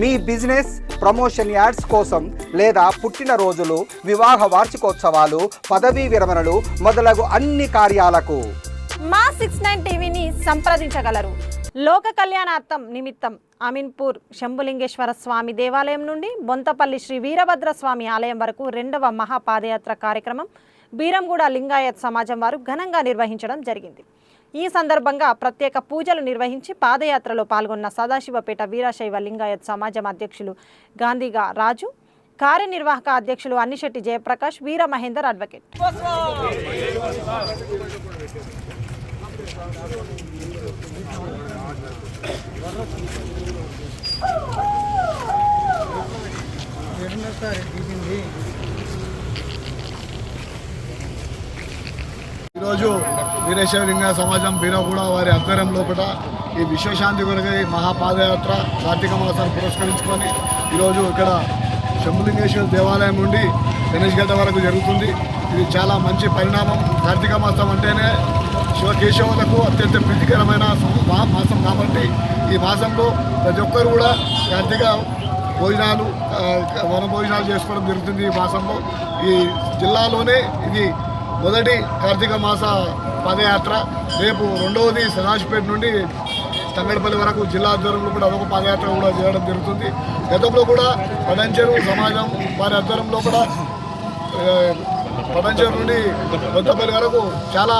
మీ business promotion ads కోసం లేదా పుట్టినరోజులు వివాహ వార్షికోత్సవాలు పదవీ విరమణలు మొదలగు అన్ని కార్యాలకు. మా సిక్స్ నైన్ టీవీని సంప్రదించగలరు. లోక కళ్యాణార్థం నిమిత్తం అమీన్పూర్ శంభులింగేశ్వర స్వామి దేవాలయం నుండి బొంతపల్లి శ్రీ వీరభద్ర స్వామి ఆలయం వరకు రెండవ మహాపాదయాత్ర కార్యక్రమం బీరంగూడ లింగాయత్ సమాజం వారు ఘనంగా నిర్వహించడం జరిగింది. ఈ సందర్భంగా ప్రత్యేక పూజలు నిర్వహించి పాదయాత్రలో పాల్గొన్న సదాశివపేట వీరశైవ లింగాయత్ సమాజం అధ్యక్షులు గాంధీగా రాజు కార్యనిర్వాహక అధ్యక్షులు అన్నిశెట్టి జయప్రకాష్ వీర మహేందర్ అడ్వకేట్. ఈరోజు వీరేశ్వరలింగ సమాజం బీరాగూడ వారి ఆధ్వర్యం లోపల ఈ విశ్వశాంతి కొరకై మహాపాదయాత్ర కార్తీక మాసాన్ని పురస్కరించుకొని ఈరోజు ఇక్కడ శంభులింగేశ్వర దేవాలయం నుండి గణేష్ గడ్డ వరకు జరుగుతుంది. ఇది చాలా మంచి పరిణామం. కార్తీక మాసం అంటేనే శివకేశవులకు అత్యంత ప్రీతికరమైన మాసం కాబట్టి ఈ మాసంలో ప్రతి ఒక్కరు కూడా కార్తీక భోజనాలు వన భోజనాలు చేసుకోవడం జరుగుతుంది ఈ మాసంలో. ఈ జిల్లాలోనే ఇది మొదటి కార్తీక మాస పాదయాత్ర రేపు రెండవది సదాశిపేట నుండి తంగడపల్లి వరకు జిల్లా ఆధ్వర్యంలో కూడా అదొక పాదయాత్ర కూడా చేయడం జరుగుతుంది. గతంలో కూడా పడంచెరు సమాజం వారి ఆధ్వర్యంలో కూడా ఆ, పడంచెరు నుండి కొత్తపల్లి వరకు చాలా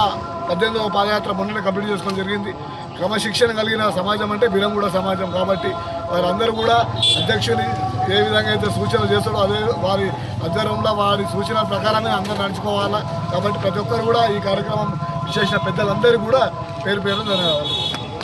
పద్దెనిమిదవ పాదయాత్ర మొన్ననే కంప్లీట్ చేసుకోవడం జరిగింది. క్రమశిక్షణ కలిగిన సమాజం అంటే బిరంగూడ సమాజం కాబట్టి వారందరూ కూడా అధ్యక్షుని ఏ విధంగా అయితే సూచనలు చేస్తాడో అదే వారి ఆధ్వర్యంలో వారి సూచన ప్రకారమే అందరూ నడుచుకోవాలా. కాబట్టి ప్రతి ఒక్కరు కూడా ఈ కార్యక్రమం చేసిన పెద్దలందరూ కూడా పేరు పేరు ధన్యవాదాలు.